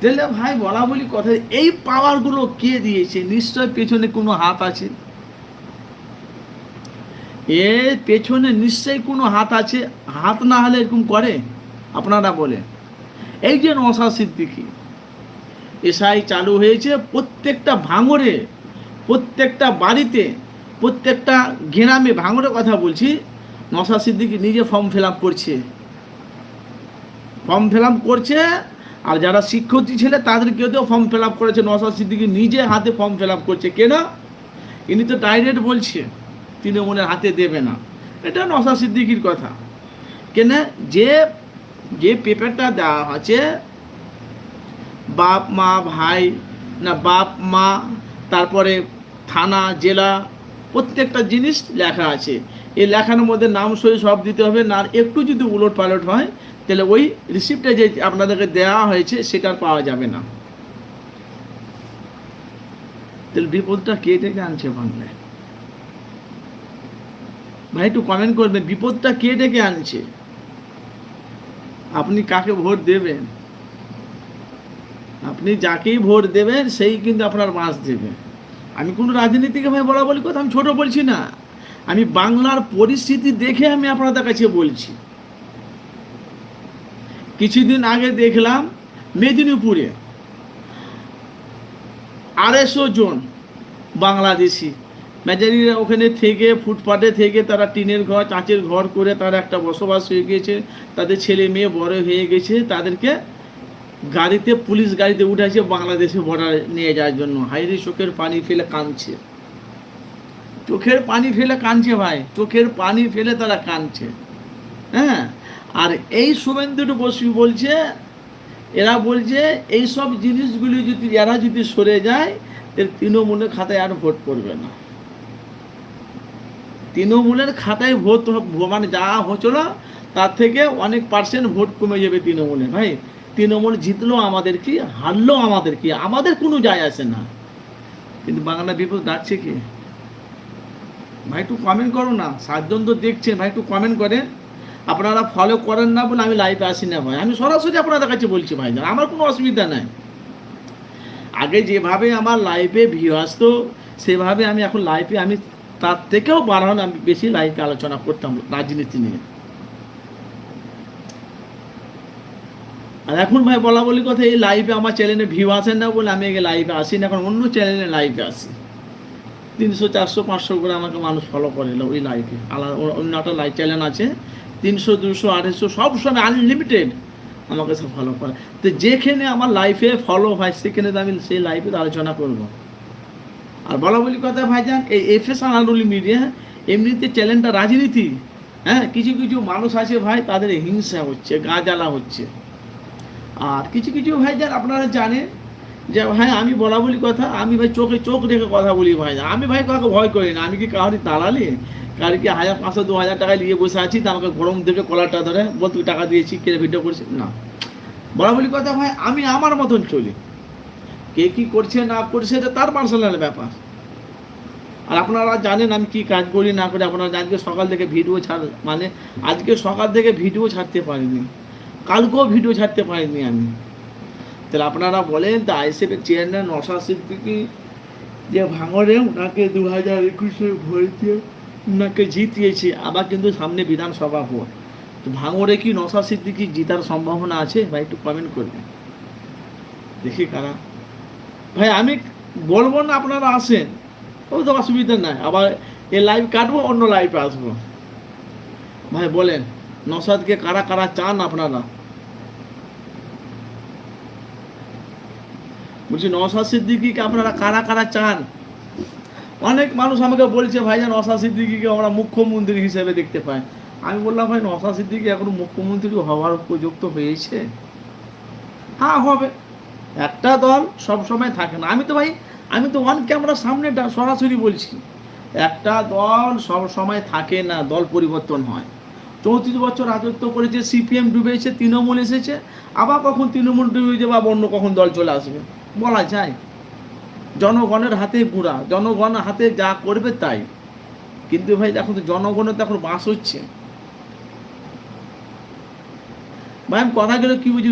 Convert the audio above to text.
তাহলে ভাই বলা বলি কথা, এই পাওয়ারগুলো কে দিয়েছে? নিশ্চয় পেছনে কোনো হাত আছে? এর পেছনে নিশ্চয়ই কোনো হাত আছে? হাত না হলে এরকম করে? আপনারা বলে এই যে নশা সিদ্দিকি, এসআই চালু হয়েছে প্রত্যেকটা ভাঙরে প্রত্যেকটা বাড়িতে, প্রত্যেকটা গ্রামে ভাঙরে কথা বলছি নশা সিদ্দিকি নিজে ফর্ম ফিল আপ করছে। ফর্ম ফিল আপ করছে আর যারা শিক্ষার্থী ছেলে, তাদেরকেও ফর্ম ফিল আপ করেছে। নশা সিদ্দিকি নিজে হাতে ফর্ম ফিল আপ করছে। কেন ইনি তো ডাইরেক্ট বলছে, তৃণমূলের হাতে দেবে না। এটা নশা সিদ্দিকির কথা। কেন? যে যে পেপারটা দেওয়া আছে বাপ, মা, ভাই, না, বাপ, মা, তারপরে থানা, জেলা, প্রত্যেকটা জিনিস লেখা আছে। এই লেখার মধ্যে নাম সই সব দিতে হবে, না একটু যদি উলট পালট হয় তাহলে ওই রিসিপ্টটা যে আপনাদেরকে দেওয়া হয়েছে, সেটা আর পাওয়া যাবে না। তাহলে বিপদটা কে ডেকে আনছে বাংলায়? ভাই, একটু কমেন্ট করবেন, বিপদটা কে ডেকে আনছে? আপনি কাকে ভোট দেবেন? আপনি যাকেই ভোট দেবেন, সেই কিন্তু আপনার মাস দেবে। আমি কোনো রাজনীতিকে ভাই বলা বলি কথা, আমি ছোট বলছি না। আমি বাংলার পরিস্থিতি দেখে আমি আপনাদের কাছে বলছি। কিছুদিন আগে দেখলাম মেদিনীপুরে আড়াইশো জন বাংলাদেশি। মেজারিরা ওখানে থেকে, ফুটপাতে থেকে তারা টিনের ঘর কাঁচের ঘর করে তারা একটা বসবাস হয়ে গিয়েছে তাদের ছেলে মেয়ে বড় হয়ে গেছে। তাদেরকে গাড়িতে, পুলিশ গাড়িতে উঠেছে বাংলাদেশে বর্ডার নিয়ে যাওয়ার জন্য। হাইরে চোখের পানি ফেলে কাঁদছে। চোখের পানি ফেলে কাঁদছে ভাই। চোখের পানি ফেলে তারা কাঁদছে। হ্যাঁ? আর এই শুভেন্দু বসু বলছে, এরা বলছে এই সব জিনিসগুলি যদি, এরা যদি সরে যায়, এর তৃণমূলের খাতায় আর ভোট করবে না। তৃণমূলের খাতায় ভোট মানে যা হচ্ছিল, তার থেকে অনেক পার্সেন্ট ভোট কমে যাবে তৃণমূলে ভাই, তৃণমূল জিতলো আমাদের কি, হারলো আমাদের কি, আমাদের কোনো যায় আসে না। কিন্তু বাংলা বিপদ ডাকছে কি? ভাই, একটু কমেন্ট করো না, সাতজন তো দেখছেন, ভাই, একটু কমেন্ট করেন। আপনারা ফলো করেন না বলে আমি লাইভে আসি না ভাই। আমি সরাসরি আপনাদের কাছে বলছি ভাই আমার কোনো অসুবিধা নাই। আগে যেভাবে আমার লাইফে ভিউ আসতো, সেভাবে আমি এখন লাইফে আমি তার থেকেও বাড়ানো আমি বেশি লাইফে আলোচনা করতাম রাজনীতি নিয়ে। আর এখন ভাই বলা বলি কথা, এই লাইভে আমার চ্যানেলে ভিউ আসে না বলে আমি আগে লাইভে আসি না, এখন অন্য চ্যানেলে লাইভে আসি। তিনশো, চারশো, পাঁচশো করে আমাকে মানুষ ফলো করে ওই লাইভে আলাদা, অন্য একটা লাইভ চ্যানেল আছে তিনশো, দুশো, আড়াইশো, সব সময় আনলিমিটেড আমাকে সব ফলো করে। তো যেখানে আমার লাইফে ফলো হয়, সেখানে তো আমি সেই লাইফে আলোচনা করব। আর বলা বলি কথা ভাইজান, এই এফ এস আনারুলি মিডিয়া এমনিতে চ্যালেঞ্জটা রাজনীতি হ্যাঁ কিছু কিছু মানুষ আছে ভাই, তাদের হিংসা হচ্ছে, গা জ্বালা হচ্ছে। আর কিছু কিছু ভাইজান আপনারা জানেন যে ভাই আমি বলা বলি কথা, আমি ভাই চোখে চোখ রেখে কথা বলি ভাই আমি ভাই কাউকে ভয় করি না, আমি কি কাউরি দালালি? কারি কি হাজার পাঁচশো, দু হাজার টাকা নিয়ে বসে আছি, তা আমাকে গরম দেবে কলারটা ধরে। বল তুই টাকা দিয়েছি কে ভিডিও করছি না। বলা বলি কথা ভাই, আমি আমার মতন চলি। কে কি করছে, না করছে, এটা তার পার্সোনাল ব্যাপার। আর আপনারা জানেন আমি কি কাজ করি, না করি, আপনারা আজকে সকাল থেকে ভিডিও ছাড় মানে আজকে সকাল থেকে ভিডিও ছাড়তে পারিনি। কালকেও ভিডিও ছাড়তে পারিনি আমি। তাহলে আপনারা বলেন, তা আইসিএফের চেয়ারম্যান নশা সিদ্দিকি, যে ভাঙরে ওনাকে দু হাজার একুশে ভোটে ওনাকে জিতিয়েছে, আবার কিন্তু সামনে বিধানসভা ভোট। তো ভাঙরে কি নশা সিদ্দিকি জিতার সম্ভাবনা আছে? ভাই, একটু কমেন্ট করবেন। দেখি কারা। ভাই, আমি বলব না আপনারা আসেন। ও তো অসুবিধা নাই। আবার এ লাইভ কাটবো, অন্য লাইভে আসব। ভাই, বলেন নসাদকে কারা কারা চান আপনারা? বলছি নসাদ সিদ্দিকিকে আপনারা কারা কারা চান? অনেক মানুষ আমাকে বলছে, ভাইজান নসাদ সিদ্দিকিকে আমরা মুখ্যমন্ত্রী হিসেবে দেখতে পাই। আমি বললাম ভাই নসাদ সিদ্দিকি এখন মুখ্যমন্ত্রী হওয়ার উপযুক্ত হয়েছে? হ্যাঁ হবে। একটা দল সব সময় থাকে না। আমি তো ভাই, আমি তো ওয়ান ক্যামেরার সামনে সরাসরি বলছি, একটা দল সব সময় থাকে না, দল পরিবর্তন হয়। চৌত্রিশ বছর রাজত্ব করেছে, সিপিএম ডুবেছে, তৃণমূল এসেছে, আবার কখন তৃণমূল ডুবে যাবে, আবার অন্য কখন দল চলে আসবে? বলা যায়। জনগণের হাতে গুড়া জনগণ হাতে যা করবে তাই। কিন্তু ভাই এখন তো, জনগণের তো এখন বাস হচ্ছে। ভাই, আমি কথাগুলো কি বুঝি?